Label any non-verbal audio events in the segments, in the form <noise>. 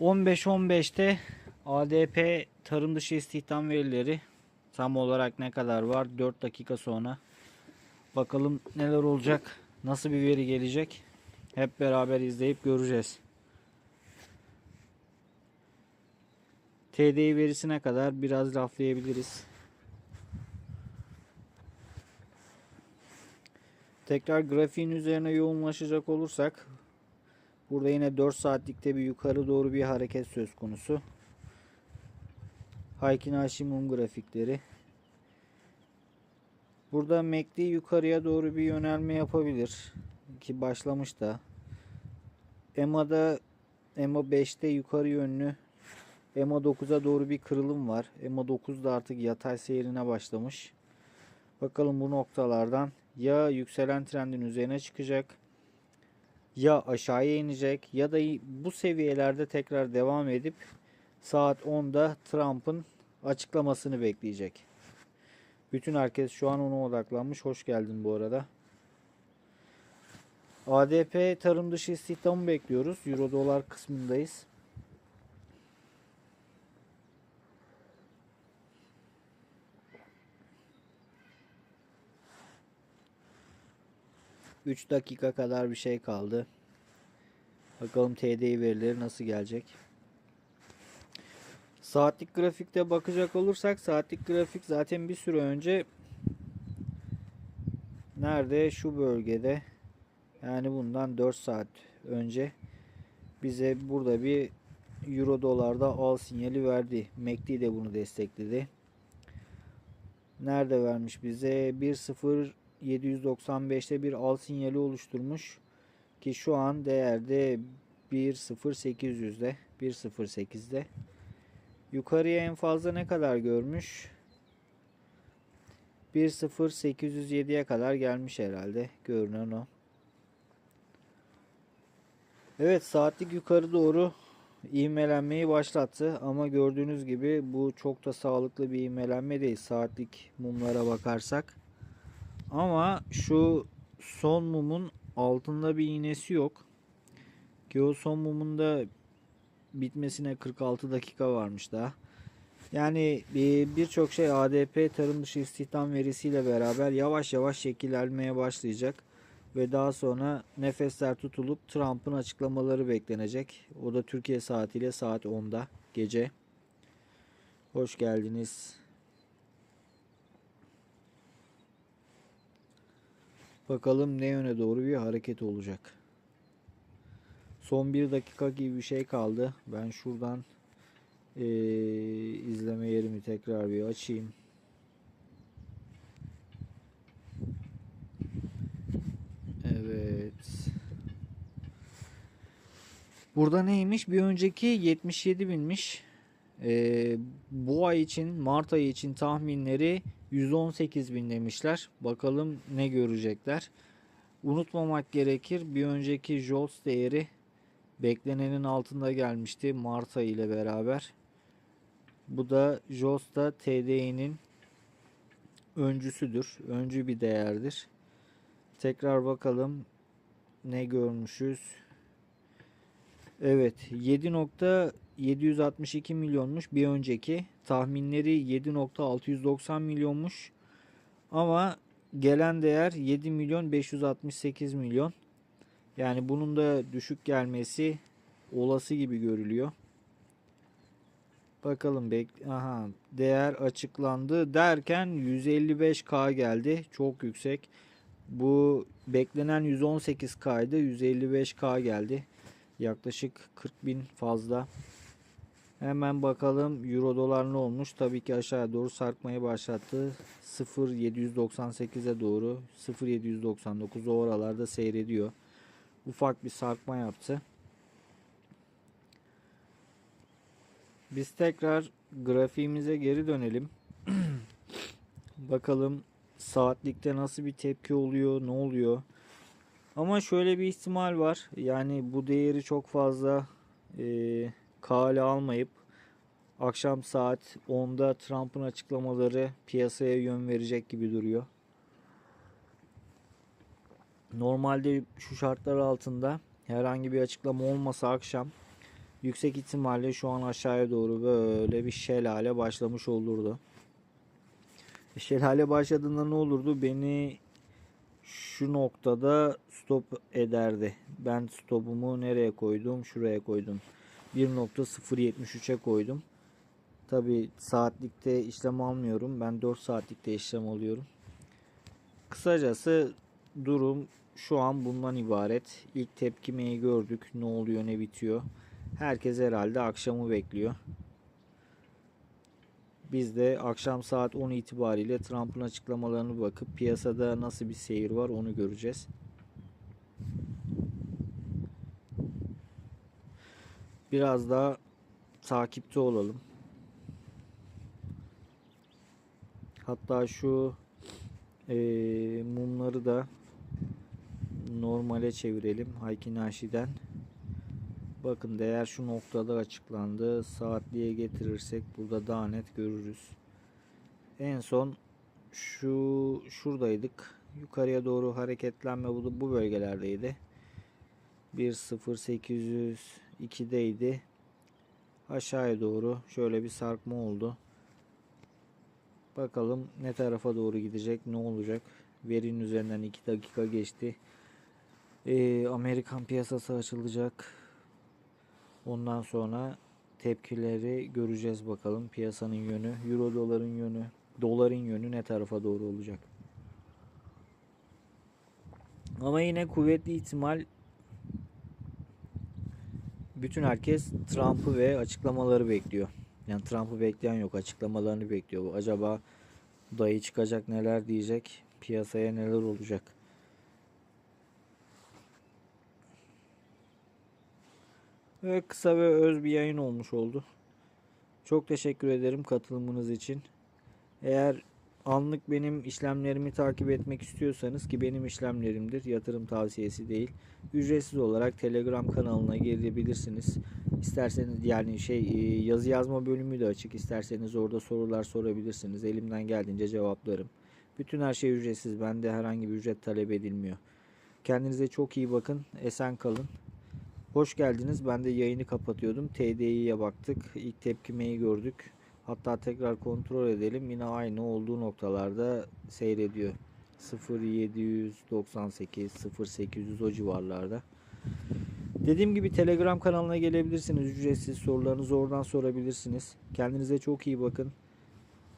15-15'te ADP tarım dışı istihdam verileri tam olarak ne kadar var? 4 dakika sonra. Bakalım neler olacak? Nasıl bir veri gelecek? Hep beraber izleyip göreceğiz. TDI verisine kadar biraz laflayabiliriz. Tekrar grafiğin üzerine yoğunlaşacak olursak burada yine 4 saatlikte bir yukarı doğru bir hareket söz konusu. Haykin Hashimum grafikleri. Burada MACD yukarıya doğru bir yönelme yapabilir. Ki başlamış da. EMA'da EMA 5'te yukarı yönlü EMA 9'a doğru bir kırılım var. EMA 9 da artık yatay seyrine başlamış. Bakalım bu noktalardan ya yükselen trendin üzerine çıkacak ya aşağıya inecek ya da bu seviyelerde tekrar devam edip saat 10'da Trump'ın açıklamasını bekleyecek. Bütün herkes şu an ona odaklanmış. Hoş geldin bu arada. ADP tarım dışı istihdamı bekliyoruz. Euro dolar kısmındayız. Üç dakika kadar bir şey kaldı. Bakalım TDI verileri nasıl gelecek. Saatlik grafikte bakacak olursak saatlik grafik zaten bir süre önce nerede şu bölgede yani bundan 4 saat önce bize burada bir euro dolarda al sinyali verdi. MACD de bunu destekledi. Nerede vermiş bize? 1.0795'te bir al sinyali oluşturmuş ki şu an değerde 1.0800'de 1.08'de Yukarıya en fazla ne kadar görmüş? 1.0807'ye kadar gelmiş herhalde. Görünen o. Evet saatlik yukarı doğru ivmelenmeyi başlattı. Ama gördüğünüz gibi bu çok da sağlıklı bir ivmelenme değil. Saatlik mumlara bakarsak. Ama şu son mumun altında bir iğnesi yok. Ki o son mumun da bitmesine 46 dakika varmış daha. Yani e, birçok şey ADP tarım dışı istihdam verisiyle beraber yavaş yavaş şekillenmeye başlayacak ve daha sonra nefesler tutulup Trump'ın açıklamaları beklenecek. O da Türkiye saatiyle saat 10'da gece. Hoş geldiniz. Bakalım ne yöne doğru bir hareket olacak. Son bir dakika gibi bir şey kaldı. Ben şuradan ee, izleme yerimi tekrar bir açayım. Evet. Burada neymiş? Bir önceki 77 binmiş. Ee, bu ay için Mart ayı için tahminleri 118 bin demişler. Bakalım ne görecekler. Unutmamak gerekir. Bir önceki JOLTS değeri beklenenin altında gelmişti Mart ayı ile beraber. Bu da JOS'ta TDI'nin öncüsüdür. Öncü bir değerdir. Tekrar bakalım ne görmüşüz. Evet 7.762 milyonmuş bir önceki. Tahminleri 7.690 milyonmuş. Ama gelen değer 7 milyon 568 milyon. Yani bunun da düşük gelmesi olası gibi görülüyor. Bakalım bek aha değer açıklandı derken 155k geldi. Çok yüksek. Bu beklenen 118k'ydı. 155k geldi. Yaklaşık 40 bin fazla. Hemen bakalım euro dolar ne olmuş? Tabii ki aşağı doğru sarkmayı başlattı. 0.798'e doğru 0.799 o oralarda seyrediyor ufak bir sarkma yaptı. Biz tekrar grafiğimize geri dönelim. <clears throat> Bakalım saatlikte nasıl bir tepki oluyor, ne oluyor. Ama şöyle bir ihtimal var. Yani bu değeri çok fazla e, kale almayıp akşam saat 10'da Trump'ın açıklamaları piyasaya yön verecek gibi duruyor. Normalde şu şartlar altında herhangi bir açıklama olmasa akşam yüksek ihtimalle şu an aşağıya doğru böyle bir şelale başlamış olurdu. E, Şelale başladığında ne olurdu? Beni şu noktada stop ederdi. Ben stopumu nereye koydum? Şuraya koydum. 1.073'e koydum. Tabi saatlikte işlem almıyorum. Ben 4 saatlikte işlem alıyorum. Kısacası durum şu an bundan ibaret. İlk tepkimeyi gördük. Ne oluyor ne bitiyor. Herkes herhalde akşamı bekliyor. Biz de akşam saat 10 itibariyle Trump'ın açıklamalarını bakıp piyasada nasıl bir seyir var onu göreceğiz. Biraz daha takipte olalım. Hatta şu eee, mumları da normale çevirelim Haykinashi'den. Bakın değer şu noktada açıklandı. Saatliğe getirirsek burada daha net görürüz. En son şu şuradaydık. Yukarıya doğru hareketlenme bu, bu bölgelerdeydi. 1.0802'deydi. Aşağıya doğru şöyle bir sarkma oldu. Bakalım ne tarafa doğru gidecek, ne olacak. Verinin üzerinden 2 dakika geçti. Ee, Amerikan piyasası açılacak. Ondan sonra tepkileri göreceğiz bakalım. Piyasanın yönü, euro doların yönü, doların yönü ne tarafa doğru olacak. Ama yine kuvvetli ihtimal bütün herkes Trump'ı ve açıklamaları bekliyor. Yani Trump'ı bekleyen yok, açıklamalarını bekliyor. Acaba dayı çıkacak neler diyecek, piyasaya neler olacak. Ve kısa ve öz bir yayın olmuş oldu. Çok teşekkür ederim katılımınız için. Eğer anlık benim işlemlerimi takip etmek istiyorsanız ki benim işlemlerimdir, yatırım tavsiyesi değil. Ücretsiz olarak Telegram kanalına gelebilirsiniz. İsterseniz yani şey e, yazı yazma bölümü de açık. İsterseniz orada sorular sorabilirsiniz. Elimden geldiğince cevaplarım. Bütün her şey ücretsiz. Bende herhangi bir ücret talep edilmiyor. Kendinize çok iyi bakın. Esen kalın. Hoş geldiniz. Ben de yayını kapatıyordum. TDI'ye baktık. İlk tepkimeyi gördük. Hatta tekrar kontrol edelim. Yine aynı olduğu noktalarda seyrediyor. 0798, 0800 o civarlarda. Dediğim gibi Telegram kanalına gelebilirsiniz. Ücretsiz sorularınızı oradan sorabilirsiniz. Kendinize çok iyi bakın.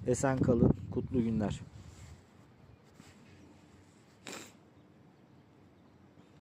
Esen kalın. Kutlu günler.